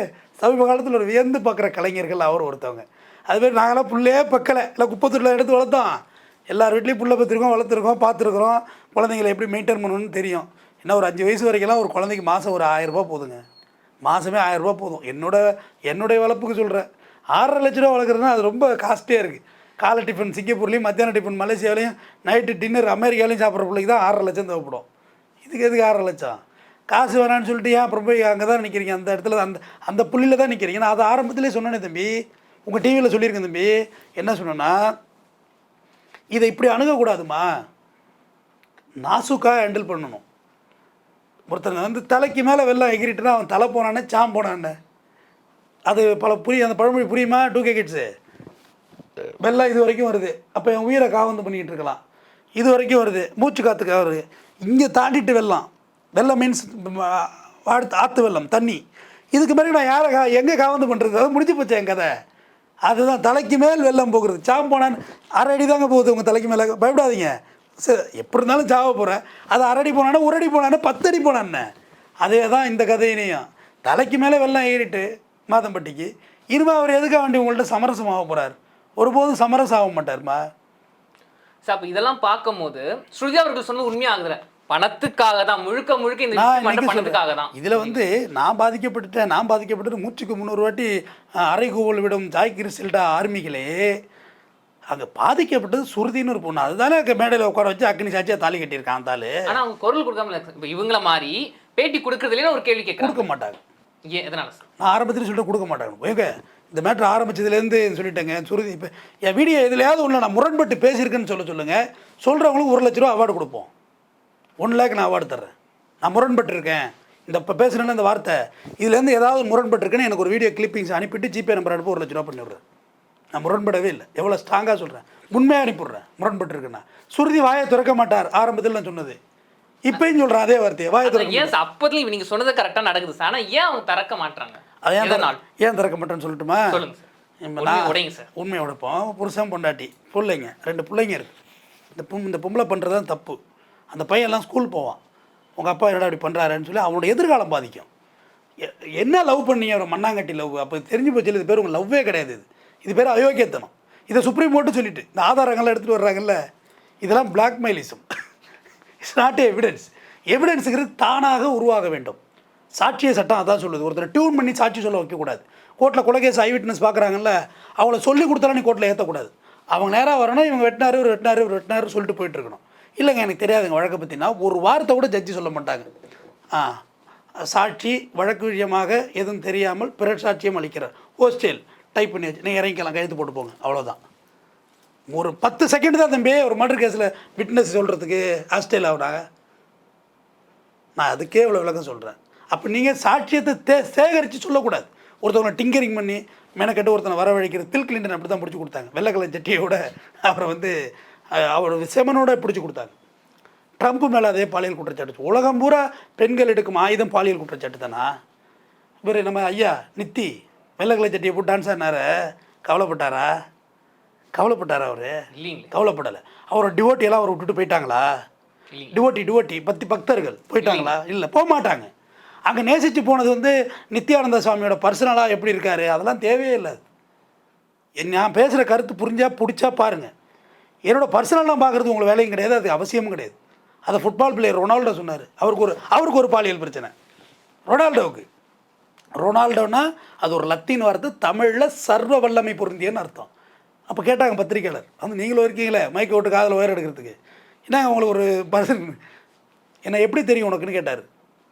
சமீப காலத்தில் ஒரு வியந்து பார்க்குற கலைஞர்கள் அவர் ஒருத்தவங்க. அதுமாரி நாங்களாம் புள்ளையே பக்கலை. இல்லை குப்பை தொட்டில் எடுத்து வளர்த்தோம். எல்லார் வீட்லேயும் புள்ள பற்றிருக்கோம் வளர்த்துருக்கோம் பார்த்துருக்குறோம். குழந்தைங்களை எப்படி மெயின்டைன் பண்ணணும்னு தெரியும். என்ன ஒரு அஞ்சு வயசு வரைக்கும்லாம் ஒரு குழந்தைக்கு மாதம் ஒரு ஆயரரூபா போதுங்க. மாதமே ஆயரரூபா போதும். என்னோட என்னுடைய வளர்ப்புக்கு சொல்கிறேன் ஆறரை லட்ச ரூபா வளர்க்குறதுனா அது ரொம்ப காஸ்ட்லியாக இருக்குது காலை டிஃபன் சிங்கப்பூர்லேயும் மத்தியான டிஃபன் மலேசியாவிலையும் நைட்டு டின்னர் அமெரிக்காலையும் சாப்பிட்ற பிள்ளைக்கு தான் ஆறரை லட்சம் தேவைப்படும். இதுக்கு எதுக்கு ஆறரை லட்சம்? காசு வேணான்னு சொல்லிட்டு ஏன் அப்புறம் போய் அங்கே தான் நிற்கிறீங்க அந்த இடத்துல அந்த அந்த புள்ளியில் தான் நிற்கிறீங்க நான் அதை ஆரம்பத்திலே சொன்னேனே தம்பி. உங்கள் டிவியில் சொல்லியிருக்கேன் தம்பி. என்ன சொன்னேன்னா இதை இப்படி அணுகக்கூடாதுமா நாசுக்காக ஹேண்டில் பண்ணணும். ஒருத்தன் வந்து தலைக்கு மேலே வெள்ளம் எகிரிட்டுனா அவன் தலை போனானே சாம் போனான்னு அது பல புரிய அந்த பழமொழி புரியுமா? Two K kids? வெள்ளம் இது வரைக்கும் வருது. அப்போ என் உயிரை காவந்து பண்ணிக்கிட்டு இருக்கலாம். இது வரைக்கும் வருது. மூச்சு காற்றுக்காக வருது. இங்கே தாண்டிட்டு வெள்ளம். வெள்ளம் மீன்ஸ் அடுத்து ஆற்று வெள்ளம் தண்ணி. இதுக்கு மாதிரி நான் யாரை கா எங்கே காவந்து பண்ணுறது அது முடிஞ்சு போச்சு என் கதை. அதுதான் தலைக்கு மேல் வெள்ளம் போகிறது. சாம் போனான்னு அரை அடி தாங்க போகுது உங்கள் தலைக்கு மேலே. பயப்படாதீங்க. சரி எப்படி இருந்தாலும் சாவ போகிறேன் அது அரை அடி போனானே ஒரு அடி போனானே பத்து அடி போனானே. அதே தான் இந்த கதையினையும். தலைக்கு மேலே வெள்ளம் ஏறிட்டு மாதம்பட்டிக்கு. இனிமே அவர் எதுக்காக வேண்டி உங்கள்கிட்ட சமரசம் ஆக போகிறார் ஒருபோதும் சமரசம் ஆக மாட்டார்மா? சார் அப்ப இதெல்லாம் பார்க்கும்போது ஸ்ருதி அவர்கள் சொன்னது உண்மையாகுதுல. பணத்துக்காக தான் முழுக்க முழுக்க இந்த பணத்துக்காக. தான். இதுல வந்து நான் பாதிக்கப்பட்டுட்டேன் நான் பாதிக்கப்பட்டு மூச்சுக்கு முந்நூறு வாட்டி அரை கூவல் விடும் ஜாய் கிறிஸ்டல்டா ஆர்மிகளே அங்க பாதிக்கப்பட்டது சுருதின்னு ஒரு பொண்ணு. அதுதானே மேடையில் உட்கார வச்சு அக்னி சாட்சியா தாலி கட்டியிருக்கான் அந்த ஆளு? ஆனா அவங்க குரல் கொடுக்காம. இப்ப இவங்கள மாதிரி பேட்டி கொடுக்கறதுல ஒரு கேள்வி கேட்கறாங்க கொடுக்க மாட்டாங்க. ஏன்? எதனால நான் ஆரம்பத்தில் சொல்லிட்டு கொடுக்க மாட்டாங்க. ஏங்க இந்த மேட்ரு ஆரம்பிச்சதுலேருந்து சொல்லிட்டேங்க. சுருதி இப்போ என் வீடியோ எதுலையாவது ஒன்று நான் முரண்பட்டு பேசியிருக்கேன்னு சொல்ல சொல்லுங்கள் சொல்கிறவங்களுக்கு ஒரு லட்ச ரூபா அவார்டு கொடுப்போம். ஒன் லேக் நான் அவார்டு தர்றேன். நான் முரண்பட்டிருக்கேன். இந்த இப்போ பேசுகிறேன்னு இந்த வார்த்தை. இதுலேருந்து ஏதாவது முரண்பட்டிருக்குன்னு எனக்கு ஒரு வீடியோ கிளிப்பிங்ஸ் அனுப்பிட்டு ஜிபே நம்பர் அனுப்பி ஒரு லட்ச ரூபா பண்ணிவிடுறேன் நான் முரண்படவே இல்லை. எவ்வளோ ஸ்ட்ராங்காக சொல்கிறேன் உண்மையாக அனுப்பிடுறேன் முரண்பட்டிருக்குன்னா. சுருதி வாயை திறக்க மாட்டார். ஆரம்பத்தில் நான் சொன்னது. இப்பயும் சொல்கிறேன் அதே வார்த்தையை. வாயை திறக்க ஏன் அப்போதுல நீங்க சொன்னது கரெக்டா நடக்குது சார். ஆனா ஏன் அவங்க திறக்க மாட்டாங்க அது ஏன் ஏன் திறக்க மாட்டேன்னு சொல்லட்டுமா? சொல்லுங்க சார். இப்ப உண்மையை நான் உடைங்க சார். உண்மையை உடைப்போம். புருஷன் பொண்டாட்டி பிள்ளைங்க ரெண்டு பிள்ளைங்க இருக்கு. இந்த பொம் இந்த பொம்பளை பண்ணுறது தான் தப்பு. அந்த பையன்லாம் ஸ்கூல் போவான். உங்கள் அப்பா என்னடா இப்படி பண்ணுறாருன்னு சொல்லி அவனோட எதிர்காலம் பாதிக்கும். என்ன லவ் பண்ணீங்க? ஒரு மண்ணாங்கட்டி லவ் அப்போ தெரிஞ்சு போச்சு இது பேர் உங்கள் லவ்வே கிடையாது இது. இது பேர் அயோக்கியத்தனம். இதை சுப்ரீம் கோர்ட்டு சொல்லிட்டு இந்த ஆதாரங்கள்லாம் எடுத்துகிட்டு வர்றாங்கல்ல இதெல்லாம் பிளாக்மெயிலிசம் இட்ஸ் நாட் எவிடன்ஸ் எவிடன்ஸுங்கிறது தானாக உருவாக வேண்டும். சாட்சிய சட்டம் அதான் சொல்லுது. ஒருத்தர் டியூன் பண்ணி சாட்சி சொல்ல வைக்கக்கூடாது. கோர்ட்டில் கொலைகேஸ் ஐ விட்னஸ் பார்க்குறாங்கல்ல அவங்கள சொல்லி கொடுத்தாலும் நீ கோர்ட்டில் ஏற்றக்கூடாது அவங்க நேராக வரணும் இவங்க வெட்டினார் இவர் வெட்டினார் இவர் வெட்டினார் சொல்லிட்டு போயிட்டு இருக்கணும். இல்லைங்க எனக்கு தெரியாதுங்க வழக்கை பற்றினா ஒரு வார்த்தை கூட ஜட்ஜி சொல்ல மாட்டாங்க. ஆ சாட்சி வழக்கு விஷயமாக எதுவும் தெரியாமல் பிற சாட்சியம் அளிக்கிறார். ஹோஸ்டேல் டைப் பண்ணி வச்சு நீங்கள் இறங்கிக்கலாம் கையெழுத்து போட்டு போங்க. அவ்வளோதான் ஒரு பத்து செகண்ட் தான் தம்பி ஒரு மர்டர் கேஸில் விட்னஸ் சொல்கிறதுக்கு ஹாஸ்டேல் ஆகுறாங்க. நான் அதுக்கே இவ்வளோ விளக்கம் சொல்கிறேன் அப்போ நீங்கள் சாட்சியத்தை தே சேகரித்து சொல்லக்கூடாது. ஒருத்தவங்க டிங்கரிங் பண்ணி மெனக்கட்டு ஒருத்தனை வரவழைக்கிற தில் கிளின்டன் அப்படி தான் பிடிச்சி கொடுத்தாங்க. வெள்ளக்கலை கலர் அவரை வந்து அவரோட செமனோட பிடிச்சி கொடுத்தாங்க. ட்ரம்ப் மேலே அதே பாலியல் குற்றச்சாட்டு உலகம் பூரா பெண்கள் எடுக்கும் ஆயுதம் பாலியல் குற்றச்சாட்டு தானா இவர் நம்ம ஐயா நித்தி. வெள்ளை கலர் சட்டியை போட்டு டான்ஸ் ஆடினார? கவலைப்பட்டாரா? கவலைப்பட்டாரா அவர்? இல்லைங்களே கவலைப்படலை. அவரோட டிவோட்டி எல்லாம் அவரை விட்டுட்டு போயிட்டாங்களா? இல்லைங்க. டிவோட்டி டிவோட்டி பத்தி பக்தர்கள் போயிட்டாங்களா? இல்லை போக மாட்டாங்க அங்கே நேசித்து போனது வந்து நித்யானந்த சுவாமியோட பர்சனலாக எப்படி இருக்காரு? அதெல்லாம் தேவையே இல்லை. என் நான் பேசுகிற கருத்து புரிஞ்சா பிடிச்சா பாருங்கள் என்னோட பர்சனல்லாம் பார்க்குறது உங்களுக்கு வேலையும் கிடையாது அது அவசியமும் கிடையாது. அதை ஃபுட்பால் பிளேயர் ரொனால்டோ சொன்னார். அவருக்கு ஒரு அவருக்கு ஒரு பாலியல் பிரச்சனை. ரொனால்டோவுக்கு. ரொனால்டோனா அது ஒரு லத்தீன் வார்த்தை தமிழில் சர்வ வல்லமை பொருந்தியன்னு அர்த்தம். அப்போ கேட்டாங்க பத்திரிக்கையாளர் வந்து நீங்களும் இருக்கீங்களே மைக்கை விட்டு காதில் உயர் எடுக்கிறதுக்கு? என்னங்க உங்களுக்கு ஒரு பர்சன் என்ன எப்படி தெரியும் உனக்குன்னு கேட்டார்.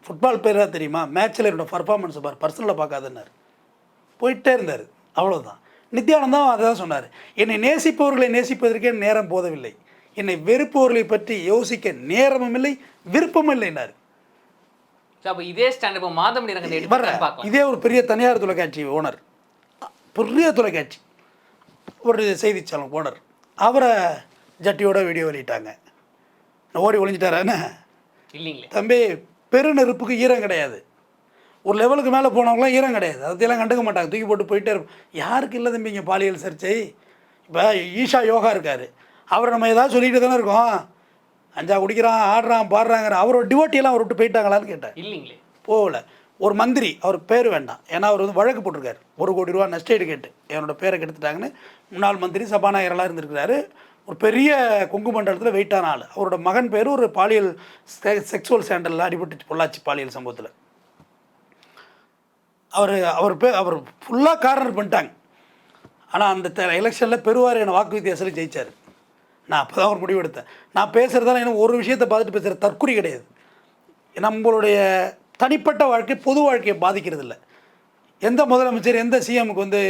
ஃபுட்பால் பேராக தெரியுமா? மேட்ச்சில் என்னோட பர்ஃபார்மன்ஸை பார் பர்சனலாக பார்க்காதுன்னார். போயிட்டே இருந்தார் அவ்வளோதான் நித்யானந்தம் அதை தான் சொன்னார் என்னை நேசிப்பவர்களை நேசிப்பதற்கே நேரம் போதவில்லை. என்னை வெறுப்பவர்களை பற்றி யோசிக்க நேரமும் இல்லை விருப்பமும் இல்லைன்னார். ஸோ அப்போ இதே ஸ்டாண்ட் இப்போ எடுத்து பார்க்கலாம். இதே ஒரு பெரிய தனியார் தொலைக்காட்சி ஓனர். பெரிய தொலைக்காட்சி. ஒரு செய்தி சேனல் ஓனர். அவரை ஜட்டியோட வீடியோ வெளியிட்டாங்க. நான் ஓடி ஒளிஞ்சிட்டாரா என்ன? இல்லைங்களே. தம்பி பெருநெருப்புக்கு ஈரம் கிடையாது. ஒரு லெவலுக்கு மேலே போனவங்களாம் ஈரம் கிடையாது. அதெல்லாம் கண்டுக்க மாட்டாங்க. தூக்கி போட்டு போயிட்டே இருப்போம். யாருக்கு இல்லை தம்பி இங்கே பாலியல் சர்ச்சை? இப்போ ஈஷா யோகா இருக்கார். அவரை நம்ம ஏதாவது சொல்லிட்டு தானே இருக்கோம். அஞ்சா குடிக்கிறான் ஆடுறான் பாடுறாங்கிற அவரோட டிவோட்டியெல்லாம் அவர் விட்டு போயிட்டாங்களான்னு கேட்டேன். இல்லைங்களே. போகல. ஒரு மந்திரி அவர் பேர் வேண்டாம். ஏன்னா அவர் வந்து வழக்கு போட்டிருக்காரு. ஒரு கோடி ரூபா நஷ்டஈடு கேட்டு. என்னோட பேரை கெடுத்துட்டாங்கன்னு முன்னாள் மந்திரி சபாநாயகரெல்லாம் இருந்திருக்கிறாரு. ஒரு பெரிய கொங்கு மண்டலத்தில் வெயிட்டான ஆள். அவரோட மகன் பேர் ஒரு பாலியல் செக்ஸுவல் சேண்டலில் அடிபட்டு பொள்ளாச்சி பாலியல் சம்பவத்தில். அவர் அவர் பே அவர் ஃபுல்லாக கார்னர் பண்ணிட்டாங்க. ஆனால் அந்த எலெக்ஷனில் பெருவார் என்னை வாக்கு வித்தியாசத்தில் ஜெயிச்சார். நான் அப்போ தான் ஒரு முடிவு எடுத்தேன். நான் பேசுகிறதால எனக்கு ஒரு விஷயத்தை பார்த்துட்டு பேசுகிற தற்குறி கிடையாது. நம்மளுடைய தனிப்பட்ட வாழ்க்கை பொது வாழ்க்கையை பாதிக்கிறது இல்லை எந்த முதலமைச்சர் எந்த சிஎம்க்கு வந்து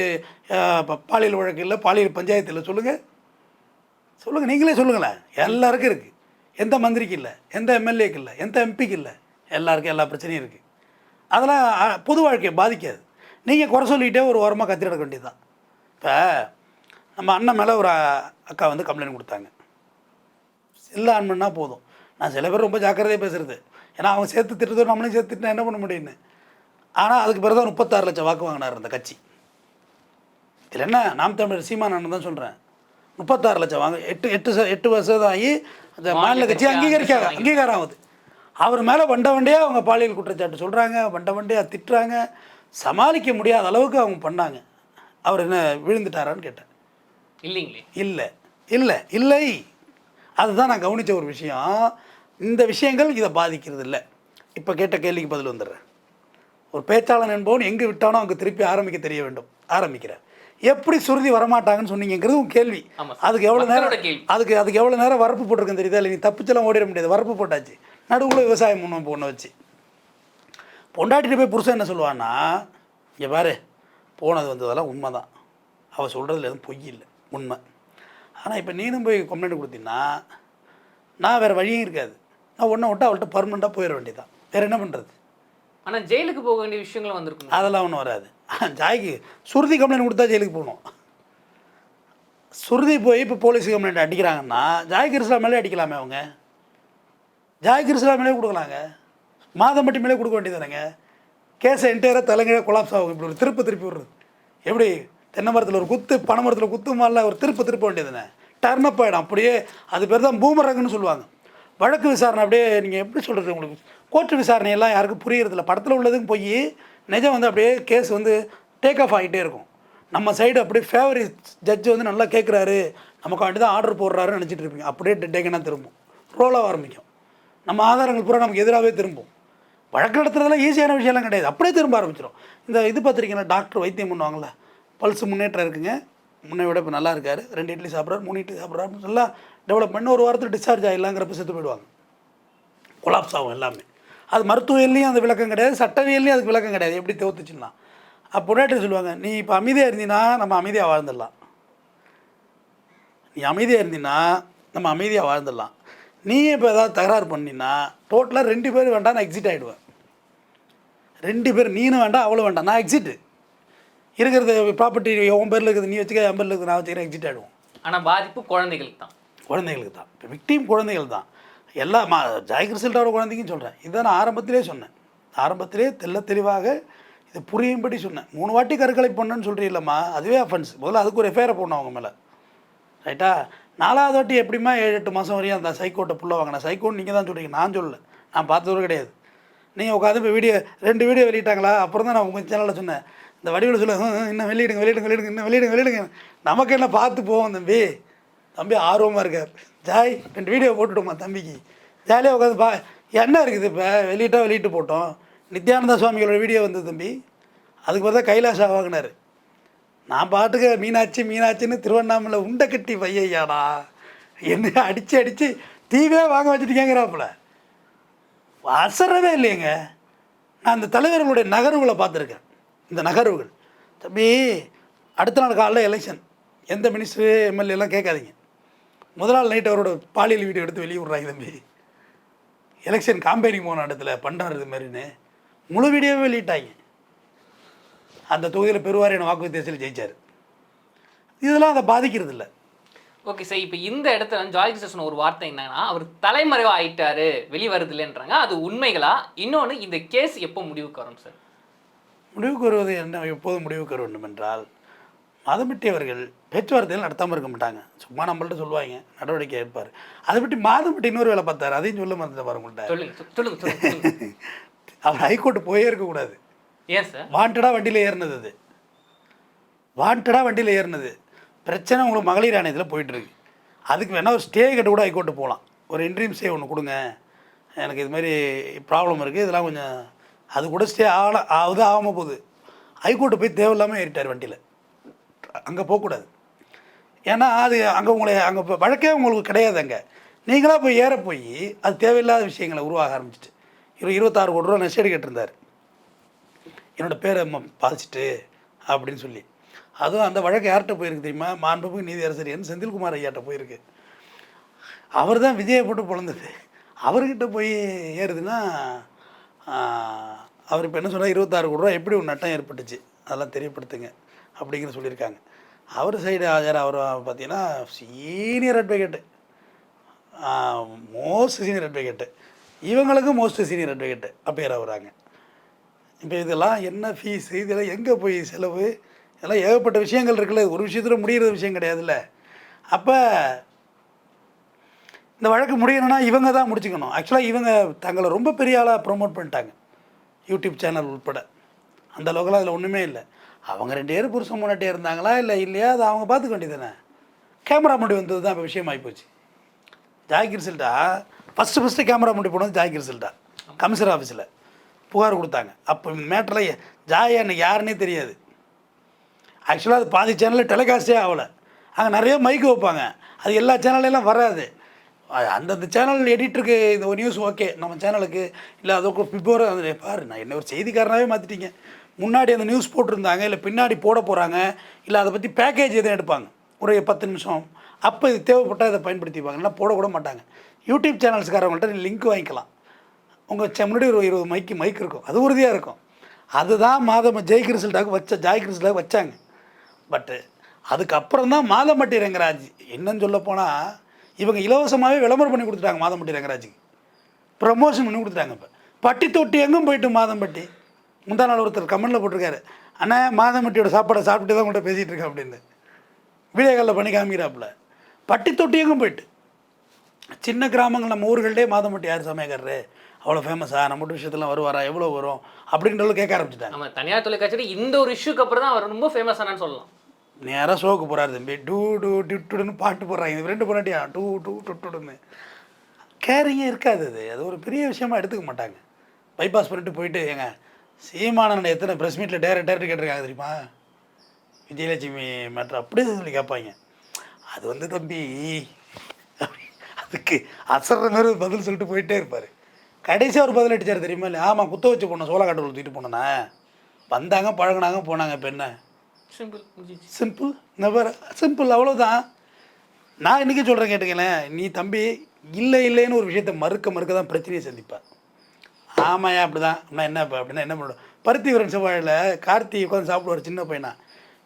பாலியல் வழக்கு இல்லை பாலியல் பஞ்சாயத்து இல்லை சொல்லுங்கள் சொல்லுங்கள் நீங்களே சொல்லுங்களேன். எல்லாருக்கும் இருக்குது எந்த மந்திரிக்கு இல்லை எந்த எம்எல்ஏக்கு இல்லை எந்த எம்பிக்கு இல்லை எல்லாருக்கும் எல்லா பிரச்சனையும் இருக்குது அதெல்லாம் பொது வாழ்க்கையை பாதிக்காது. நீங்கள் குறை சொல்லிக்கிட்டே ஒரு ஓரமாக கத்திரிட வேண்டியது தான் இப்போ நம்ம அண்ணன் மேலே ஒரு அக்கா வந்து கம்ப்ளைண்ட் கொடுத்தாங்க. ஆன் பண்ணால் போதும். நான் சில பேர் ரொம்ப ஜாக்கிரதையாக பேசுறது. ஏன்னா அவங்க சேர்த்து திட்டுறதோ நம்மளையும் சேர்த்து திட்டினா என்ன பண்ண முடியும்னு. ஆனால் அதுக்கு பிறகு தான் முப்பத்தாறு லட்சம் வாக்கு வாங்கினார் அந்த கட்சி. இதில் என்ன? நாம் தமிழர் சீமானன் தான் சொல்கிறேன் முப்பத்தாறு லட்சம் வாங்க எட்டு எட்டு எட்டு வருஷம் ஆகி அந்த மாநில கட்சி அங்கீகரிக்காக அங்கீகாரம் ஆகுது. அவர் மேலே வண்ட வண்டியாக அவங்க பாலியல் குற்றச்சாட்டு சொல்கிறாங்க வண்ட வண்டியாக திட்டுறாங்க. சமாளிக்க முடியாத அளவுக்கு அவங்க பண்ணாங்க. அவர் என்ன விழுந்துட்டாரான்னு கேட்டேன். இல்லைங்களே? இல்லை. இல்லை. இல்லை. அதுதான் நான் கவனித்த ஒரு விஷயம். இந்த விஷயங்கள் இதை பாதிக்கிறது இல்லை இப்போ கேட்ட கேள்விக்கு பதில் வந்துடுறேன். ஒரு பேச்சாளன் என்பவன் எங்கே விட்டானோ அங்கே திருப்பி ஆரம்பிக்க தெரிய வேண்டும். ஆரம்பிக்கிறேன் எப்படி சுருதி வரமாட்டாங்கன்னு சொன்னீங்கிறது உன் கேள்வி. அதுக்கு எவ்வளோ நேரம். அதுக்கு அதுக்கு எவ்வளோ நேரம் வரப்பு போட்டிருக்கேன் தெரியுதா இல்லை நீ தப்பிச்செல்லாம் ஓடிட முடியாது. வரப்பு போட்டாச்சு. நடுவுல விவசாயம் முன்ன பொண்ணை வச்சு. பொண்டாட்டிட்டு போய் புருஷன் என்ன சொல்லுவான்னா இங்கே பாரு போனது வந்ததெல்லாம் உண்மை தான் அவள் சொல்கிறதுல எதுவும் பொய் இல்லை. உண்மை. ஆனால் இப்போ நீனும் போய் கம்ப்ளைண்ட் கொடுத்தீங்கன்னா நான் வேறு வழியும் இருக்காது. நான் ஒன்றை விட்டு அவள்கிட்ட பர்மனெண்ட்டாக போயிட வேண்டியதான் வேறு என்ன பண்ணுறது ஆனா ஜெயிலுக்கு போக வேண்டிய விஷயங்களும் வந்திருக்கும். அதெல்லாம் ஒன்றும் வராது. ஜாய்க்கு சுருதி கம்ப்ளைண்ட் கொடுத்தா ஜெயிலுக்கு போகணும். சுருதி போய் இப்போ போலீஸ் கம்ப்ளைண்ட் அடிக்கிறாங்கன்னா ஜாய் கிருஷ்ணா மேலே அடிக்கலாமே அவங்க? ஜாய் கிருஷ்ணா மேலே கொடுக்கலாங்க? மாதம்பட்டி மேலே கொடுக்க வேண்டியதானேங்க கேஸை என்டையராக தலைங்கீழ கொலாப்ஸ் ஆகும். இப்படி ஒரு திருப்பு திருப்பி விடுறது. எப்படி? தென்னை மரத்தில் ஒரு குத்து பனை மரத்தில் குத்து மால ஒரு திருப்பு திருப்ப வேண்டியதுன்னு டர்ன் அப் ஆகிடும் அப்படியே அது பேர் தான் பூமரங்குன்னு சொல்லுவாங்க. வழக்கு விசாரணை அப்படியே நீங்கள் எப்படி சொல்கிறது உங்களுக்கு? கோர்ட்டு விசாரணையெல்லாம் யாருக்கும் புரியறதில்ல. படத்தில் உள்ளதும் போய் நிஜம் வந்து அப்படியே கேஸ் வந்து டேக் ஆஃப் ஆகிட்டே இருக்கும். நம்ம சைடு அப்படியே ஃபேவரட் ஜட்ஜ் வந்து நல்லா கேட்குறாரு நமக்கு வேண்டி தான் ஆர்டர் போடுறாருன்னு நினச்சிட்டு இருப்பீங்க. அப்படியே டேக்கனாக திரும்பும். ரோலாக ஆரம்பிக்கும். நம்ம ஆதாரங்கள் பூரா நமக்கு எதிராகவே திரும்பும். வழக்கு நடத்துறதுலாம் ஈஸியான விஷயம்லாம் கிடையாது. அப்படியே திரும்ப ஆரம்பிச்சிடும் இந்த இது பார்த்துருக்கீங்களா? டாக்டர் வைத்தியம் பண்ணுவாங்களே பல்ஸ் முன்னேற்றம் இருக்குங்க. முன்னே விட இப்போ நல்லா இருக்கார். ரெண்டு இட்லி சாப்பிட்றாரு மூணு இட்லி சாப்பிட்றாரு. நல்லா டெவலப் பண்ணி ஒரு வாரத்தில் டிஸ்சார்ஜ் ஆகிடலாங்கிறப்ப செத்து போயிடுவாங்க. கொலாப்ஸ் ஆகும் எல்லாமே. அது மருத்துவியல்லையும் அந்த விளக்கம் கிடையாது சட்டவியல்லையும் அதுக்கு விளக்கம் கிடையாது. எப்படி தோத்துச்சுன்னா. அப்போ பொண்டாட்டி சொல்லுவாங்க நீ இப்போ அமைதியாக இருந்தீன்னா நம்ம அமைதியாக வாழ்ந்துடலாம். நீ அமைதியாக இருந்தீன்னா நம்ம அமைதியாக வாழ்ந்துடலாம். நீ இப்போ ஏதாவது தகராறு பண்ணினா டோட்டலாக ரெண்டு பேர் வேண்டாம் நான் எக்ஸிட் ஆகிடுவேன் ரெண்டு பேர் நீனும் வேண்டாம் அவ்வளோ வேண்டாம். நான் எக்ஸிட்டு இருக்கிறது ப்ராப்பர்ட்டி உன் பேரில் இருக்குது நீ வச்சுக்க என் பேரில் இருக்குது நான் வச்சுக்கிறேன் எக்ஸிட் ஆகிடுவோம் ஆனா பாதிப்பு குழந்தைகளுக்கு தான். குழந்தைகளுக்கு தான். இப்போ விக்டீம் குழந்தைகள் தான். எல்லா மா ஜாய்கர் சில்டாவோட குழந்தைக்கும் சொல்கிறேன் இதை நான் ஆரம்பத்திலே சொன்னேன். ஆரம்பத்திலே தெள்ள தெளிவாக இதை புரியும்படி சொன்னேன். மூணு வாட்டி கருக்கலை பொண்ணுன்னு சொல்கிறீங்களம்மா அதுவே அஃபென்ஸ் முதல்ல அதுக்கு ஒரு எஃப்ஐஆரை போடணும் அவங்க மேலே. ரைட்டா நாலாவது வாட்டி எப்படிம்மா ஏழு எட்டு மாதம் வரையும் அந்த சைக்கோட்டை புள்ள வாங்கினேன் சைக்கோன்னு நீங்கள் தான் சொல்கிறீங்க நான் சொல்லல. நான் பார்த்தது கிடையாது. நீங்கள் உட்காந்து இப்போ வீடியோ ரெண்டு வீடியோ வெளியிட்டாங்களா? அப்புறம் தான் நான் உங்கள் சேனலில் சொன்னேன். இந்த வடிவில் சொல்ல இன்னும் வெளியிடுங்க வெளியிடுங்க வெளியிடுங்க இன்னும் வெளியிடுங்க வெளியிடுங்க. நமக்கு என்ன பார்த்து போவோம் தம்பி? தம்பி ஆர்வமாக இருக்கார். ஜாய் ரெண்டு வீடியோ போட்டுட்டோம்மா தம்பிக்கு? ஜாலியாக உட்காந்து பா என்ன இருக்குது இப்போ? வெளியிட்டா வெளியிட்டு போட்டோம். நித்யானந்த சுவாமிகளோட வீடியோ வந்தது தம்பி. அதுக்கு பார்த்தா கைலாஷா வாங்கினார். நான் பாட்டுக்கு மீனாட்சி மீனாட்சின்னு திருவண்ணாமலை உண்டை கட்டி பையையாடா என்ன அடித்து அடித்து தீவே வாங்க வச்சுட்டீங்கிறாப்புல அசரவே இல்லைங்க நான் அந்த தலைவர்களுடைய நகர்வுகளை பார்த்துருக்கேன். இந்த நகர்வுகள். தம்பி அடுத்த நாள் காலைல எலெக்ஷன் எந்த மினிஸ்டரு எம்எல்ஏ எல்லாம் கேட்காதீங்க. முதல் நாள் நைட் அவரோட பாலியல் வீடியோ எடுத்து வெளியே விட்றாங்க தம்பி. எலெக்ஷன் காம்பெயினிங் போன இடத்துல பண்ணுறாரு இது மாதிரின்னு முழு வீடியோவே வெளியிட்டாங்க அந்த தொகுதியில் பெருவாரியான வாக்கு வித்தியாசத்தில் ஜெயிச்சார். இதெல்லாம் அதை பாதிக்கிறது இல்லை. ஓகே சார் இப்போ இந்த இடத்துல வந்து ஜாய் கிருஷ்ணன் ஒரு வார்த்தை என்னன்னா அவர் தலைமறைவாக ஆயிட்டாரு வெளியே வருது இல்லைன்றாங்க. அது உண்மைகளா? இன்னொன்று இந்த கேஸ் எப்போ முடிவுக்கு வரும் சார் முடிவுக்கு வருவது என்ன? எப்போதும் முடிவுக்கு வர வேண்டும் என்றால் மதமிட்டி அவர்கள் பேச்சுவார்த்தைகள் நடத்தாமல் இருக்க மாட்டாங்க. சும்மா நம்மள்ட்ட சொல்லுவாங்க நடவடிக்கை எடுப்பார். அதை விட்டு மாதமிட்டி இன்னொரு வேலை பார்த்தாரு. அதையும் சொல்ல மறந்துட்டு பாரு உங்கள்கிட்ட சொல்லுங்க சொ- சொல்லுங்க சொல்லுங்க சொல்லுங்க. அவர் ஹைகோர்ட்டு போயே இருக்கக்கூடாது வாண்டடாக வண்டியில் ஏறினது அது. வாண்டடாக வண்டியில் ஏறினது. பிரச்சனை உங்களுக்கு மகளிர் ஆணையத்தில் போயிட்டுருக்கு. அதுக்கு வேணால் ஒரு ஸ்டே கட்டு கூட ஹைகோர்ட்டு போகலாம் ஒரு இன்ட்ரீம் ஸ்டே ஒன்று கொடுங்க. எனக்கு இது மாதிரி ப்ராப்ளம் இருக்குது இதெல்லாம் கொஞ்சம் அது கூட ஸ்டே ஆகல ஆகுது ஆகாமல் போகுது. ஹைகோர்ட்டு போய் தேவையில்லாமல் ஏறிட்டார் வண்டியில். அங்கே போகக்கூடாது. ஏன்னா அது அங்கே உங்களை அங்கே வழக்கே உங்களுக்கு கிடையாது அங்கே. நீங்களாக போய் ஏற போய் அது தேவையில்லாத விஷயங்களை உருவாக ஆரம்பிச்சிட்டு. இரு இருபத்தாறு கோடி ரூபா நெசேடு கேட்டிருந்தார். என்னோடய பேரை ம- பாதிச்சிட்டு அப்படின்னு சொல்லி. அதுவும் அந்த வழக்கு யார்கிட்ட போயிருக்கு தெரியுமா? மாண்புமிகு நீதியரசர் என் செந்தில்குமார் ஐயாட்ட போயிருக்கு. அவர் தான் விஜயை போட்டு பிறந்தது அவர்கிட்ட போய் ஏறுதுன்னா அவர் இப்போ என்ன சொன்னால் இருபத்தாறு கோடி ரூபா எப்படி ஒரு நட்டம் ஏற்பட்டுச்சு? அதெல்லாம் தெரியப்படுத்துங்க அப்படிங்கிற சொல்லியிருக்காங்க. அவர் சைடு ஆஜர் அவர் பார்த்தீங்கன்னா senior advocate most senior advocate இவங்களுக்கு மோஸ்ட் சீனியர் அட்வொகேட்டு அப்பேர் ஆகுறாங்க இப்போ இதெல்லாம் என்ன ஃபீஸ் இதெல்லாம் எங்கே போய் செலவு? இதெல்லாம் ஏகப்பட்ட விஷயங்கள் இருக்குல்ல. ஒரு விஷயத்தில் முடிகிற விஷயம் கிடையாதுல்ல. அப்போ இந்த வழக்கு முடியணும்னா இவங்க தான் முடிச்சுக்கணும். ஆக்சுவலாக இவங்க தங்களை ரொம்ப பெரிய ஆளாக ப்ரொமோட் பண்ணிட்டாங்க. யூடியூப் சேனல் உட்பட. அந்த அளவுக்குலாம் அதில் ஒன்றுமே இல்லை. அவங்க ரெண்டு பேரும் புருஷன் முன்னாடி இருந்தாங்களா இல்லை இல்லையா அதை அவங்க பார்த்துக்க வேண்டியதானே கேமரா முடி வந்தது தான் இப்போ விஷயம் ஆகிப்போச்சு ஜாகிர் சில்டா ஃபஸ்ட்டு ஃபஸ்ட்டு கேமரா முடி போனது ஜாகிர் சில்டா கமிஷனர் ஆஃபீஸில் புகார் கொடுத்தாங்க. அப்போ இந்த மேட்டரில் ஜாயா எனக்கு யாருன்னே தெரியாது. ஆக்சுவலாக அது பாதி சேனலில் டெலிகாஸ்டே ஆகலை. அங்கே நிறைய மைக்கு வைப்பாங்க. அது எல்லா சேனல்லாம் வராது. அந்தந்த சேனல் எடிட்டருக்கு இந்த ஒரு நியூஸ் ஓகே நம்ம சேனலுக்கு இல்லை அதோக்கு பிஃபோர் அந்த பாரு நான் என்ன ஒரு செய்திக்காரனாகவே மாற்றிட்டீங்க முன்னாடி அந்த நியூஸ் போட்டிருந்தாங்க இல்லை பின்னாடி போட போகிறாங்க இல்லை அதை பற்றி பேக்கேஜ் எதுவும் எடுப்பாங்க. ஒரு பத்து நிமிஷம். அப்போ இது தேவைப்பட்டால் இதை பயன்படுத்திப்பாங்க. இல்லை போடக்கூட மாட்டாங்க. யூடியூப் சேனல்ஸ்காரவங்கள்ட்ட லிங்க் வாங்கிக்கலாம். உங்கள் முன்னாடி ஒரு இருபது மைக்கு மைக் இருக்கும். அது உறுதியாக இருக்கும். அதுதான் மாதம் ஜெய் கிறிஸ்டாக்கு வச்ச ஜாய் கிறிஸ்டாக்கு வச்சாங்க. பட்டு அதுக்கப்புறம் தான் மாதம்பட்டி ரங்கராஜ். என்னன்னு சொல்ல போனால் இவங்க இலவசமாகவே விளம்பரம் பண்ணி கொடுத்துட்டாங்க மாதம்பட்டி ரங்கராஜுக்கு. ப்ரமோஷன் பண்ணி கொடுத்துட்டாங்க இப்போ. பட்டி தொட்டி எங்கும் போயிட்டு மாதம்பட்டி. முந்தா நாள் ஒருத்தர் கமெண்டில் போட்டிருக்காரு. அண்ணா மாதம்பட்டியோட சாப்பாடை சாப்பிட்டு தான் உங்கள்கிட்ட பேசிகிட்டு இருக்கேன் அப்படின்னு. வீடியோ காலில் பண்ணி காமிக்கிறாப்புல. பட்டி தொட்டி எங்கும் போயிட்டு. சின்ன கிராமங்கள் நம்ம ஊர்கள்டே மாதம்பட்டி யார் சமயக்காரரு? அவ்வளோ ஃபேமஸாக நம்ம விஷயத்தெல்லாம் வருவாரா? எவ்வளோ வரும்? அப்படின்றத கேட்க ஆரம்பிச்சிட்டாங்க. நம்ம தனியார் தொலைக்காட்சியில் இந்த ஒரு இஷ்யூக்கு அப்புறம் தான் அவர் ரொம்ப ஃபேமஸ் ஆனான்னு சொல்லலாம். நேராக ஷோக்கு போகிறாரு தம்பி. டூ டூ டிட்டுடுன்னு பாட்டு போடுறாங்க. இது ரெண்டு பொண்ணாட்டியா டூ டூ டுட்டுடுன்னு கேரிங்கே இருக்காது அது. அது ஒரு பெரிய விஷயமா எடுத்துக்க மாட்டாங்க. பைபாஸ் பண்ணிட்டு போயிட்டு ஏங்க சீமானன் எத்தனை ப்ரெஸ் மீட்டில் டேரக்ட் டேரக்ட் கேட்டிருக்காங்க தெரியுமா? விஜயலட்சுமி மேட்ரு அப்படியே சொல்லி கேட்பாங்க. அது வந்து தம்பி அதுக்கு அசர்ற மாதிரி பதில் சொல்லிட்டு போயிட்டே இருப்பார். கடைசியாக ஒரு பதில் அடிச்சார் தெரியுமா? இல்லை ஆமாம் குத்த வச்சு போனோம் சோளக்காட்டு தூக்கிட்டு போனேண்ணா வந்தாங்க பழகுனாங்க போனாங்க இப்போ என்ன? சிம்பிள் சிம்பிள் நெவர் சிம்பிள் அவ்வளோதான் நான் இன்றைக்கி சொல்கிறேன் கேட்டுங்களேன் நீ தம்பி இல்லை இல்லைன்னு ஒரு விஷயத்தை மறுக்க மறுக்க தான் பிரச்சனையை சந்திப்பேன் ஆமாயா அப்படி தான் நான் என்ன இப்போ அப்படின்னா என்ன பண்ணுவேன் பருத்தி வீரன் செவ்வாழில் கார்த்தி உட்காந்து சாப்பிடுவார் சின்ன பையனா.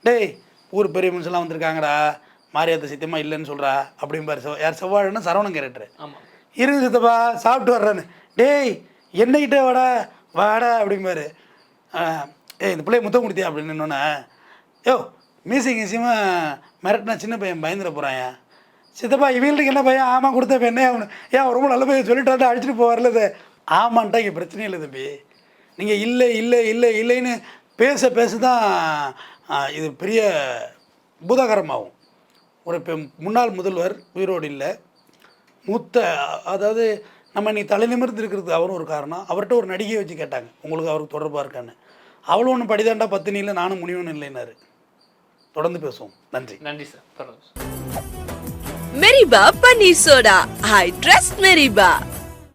டேய் ஊர் பெரிய மனுஷன்லாம் வந்திருக்காங்கடா. மாரியாத்த சத்தியமாக இல்லைன்னு சொல்கிறா அப்படிம்பாரு செவ் யார் செவ்வாழைன்னா சரவணன் கேரக்டர். ஆமா. இருந்து சித்தப்பா சாப்பிட்டு வர்றேன்னு. டேய் என்னகிட்ட வாடா வாடா அப்படிம்பாரு. ஏய் இந்த பிள்ளைய முத்தம் கொடுத்தியா அப்படின்னு யோ மியூசிக் நிச்சயமா மிரட்டினா சின்ன பையன் பயந்துட போகிறான் சித்தப்பா இவங்களுக்கு என்ன பையன்? ஆமாம் கொடுத்த பையனே அவனு. ஏன் ரொம்ப நல்ல பையன் சொல்லிட்டு அடிச்சுட்டு போவார்ல இது ஆமான்ட்டா இங்கே பிரச்சனை இல்லை தம்பி. நீங்கள் இல்லை இல்லை இல்லை இல்லைன்னு பேச பேச தான் இது பெரிய பூதாகரமாகும். ஒரு இப்போ முன்னாள் முதல்வர் உயிரோடு இல்லை. மூத்த அதாவது நம்ம நீ தலை நிமிர்ந்து இருக்கிறதுக்கு அவரும் ஒரு காரணம். அவர்கிட்ட ஒரு நடிகையை வச்சு கேட்டாங்க. உங்களுக்கு அவருக்கு தொடர்பாக இருக்கான்னு. அவளும் ஒன்று படிதாண்டா பத்து இல்லை நானும் முடியும்னு இல்லைன்னாரு. தொடர்ந்து பேசுவோம் நன்றி நன்றி sir Meriba Paneer Soda. I trust Meriba.